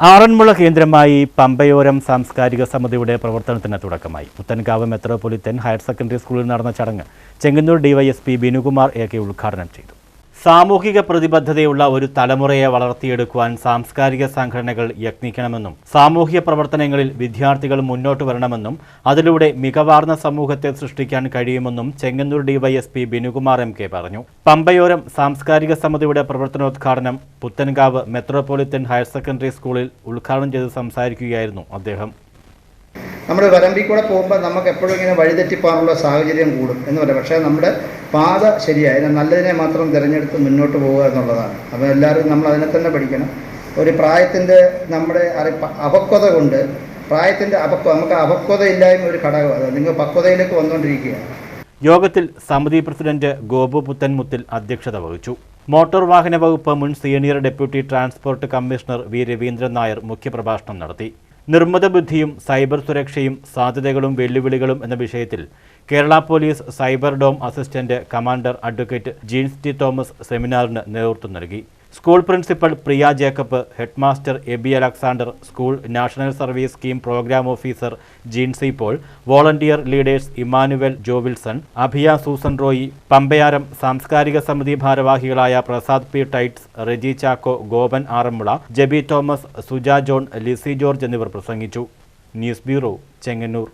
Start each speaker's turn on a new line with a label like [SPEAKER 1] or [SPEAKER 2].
[SPEAKER 1] ആറന്മുള കേന്ദ്രമായി പമ്പയോരം സാംസ്കാരിക സമിതിയുടെ പ്രവർത്തനത്തിന് തുടക്കമായി. പുത്തൻകാവ് മെത്രോപൊളിറ്റൻ ഹയർ സെക്കൻഡറി സ്കൂളിൽ നടന്ന ചടങ്ങ് Chengannur DySP Binukumar A K ഉദ്ഘാടനം ചെയ്തു. സാമൂഹിക പ്രതിബദ്ധതയുള്ള ഒരു തലമുറയെ വളർത്തിയെടുക്കുവാൻ സാംസ്കാരിക സംഘടനകൾ യത്നിക്കണമെന്നും സാമൂഹിക പ്രവർത്തനങ്ങളിൽ വിദ്യാർത്ഥികൾ മുന്നോട്ട് വരണമെന്നും അതിലൂടെ മികവാർന്ന സമൂഹത്തെ സൃഷ്ടിക്കാൻ കഴിയുമെന്നും Chengannur DySP Binukumar M K പറഞ്ഞു. പമ്പയോരം സാംസ്കാരിക സമിതിയുടെ പ്രവർത്തനോദ്ഘാടനം പുത്തൻകാവ് മെത്രോപൊളിറ്റൻ ഹയർ സെക്കൻഡറി സ്കൂളിൽ ഉദ്ഘാടനം ചെയ്ത് സംസാരിക്കുകയായിരുന്നു അദ്ദേഹം.
[SPEAKER 2] നമ്മൾ വരമ്പിൽ കൂടെ പോകുമ്പോൾ നമുക്ക് എപ്പോഴും ഇങ്ങനെ വഴിതെറ്റിപ്പോകാനുള്ള സാഹചര്യം കൂടും എന്ന് പറയാം. പക്ഷേ നമ്മുടെ പാത ശരിയായ. നല്ലതിനെ മാത്രം തിരഞ്ഞെടുത്ത് മുന്നോട്ട് പോവുക എന്നുള്ളതാണ്. അപ്പോൾ എല്ലാവരും നമ്മൾ അതിനെ തന്നെ പഠിക്കണം. ഒരു പ്രായത്തിന്റെ നമ്മുടെ അറി അപക്വത കൊണ്ട് പ്രായത്തിന്റെ അപക്വ നമുക്ക് അപക്വത ഇല്ലായ്മ ഒരു ഘടകമാണ്. നിങ്ങൾ പക്വതയിലേക്ക് വന്നുകൊണ്ടിരിക്കുകയാണ്
[SPEAKER 1] യോഗത്തിൽ സമിതി പ്രസിഡന്റ് ഗോപു പുത്തൻമുത്തിൽ അധ്യക്ഷത വഹിച്ചു. മോട്ടോർ വാഹന വകുപ്പ് മുൻ senior deputy transport commissioner V Raveendran Nair മുഖ്യപ്രഭാഷണം നടത്തി. നിർമ്മിത ബുദ്ധിയും സൈബർ സുരക്ഷയും സാധ്യതകളും വെല്ലുവിളികളും എന്ന വിഷയത്തിൽ Kerala police cyber dome assistant commander advocate Jeens T Thomas സെമിനാറിന് നേതൃത്വം നൽകി. School principal Priya Jacob headmaster Aby Alexander school national service scheme program officer Jincy Paul volunteer leaders Emmanuel Jovilson Abhiya Susan Roy Pampayoram സാംസ്കാരിക സമിതി ഭാരവാഹികളായ Prasad P Titus Reji Chacko Gopan Aranmula Jeby Thomas Suja John Lizy George എന്നിവർ പ്രസംഗിച്ചു. News bureau Chengannur.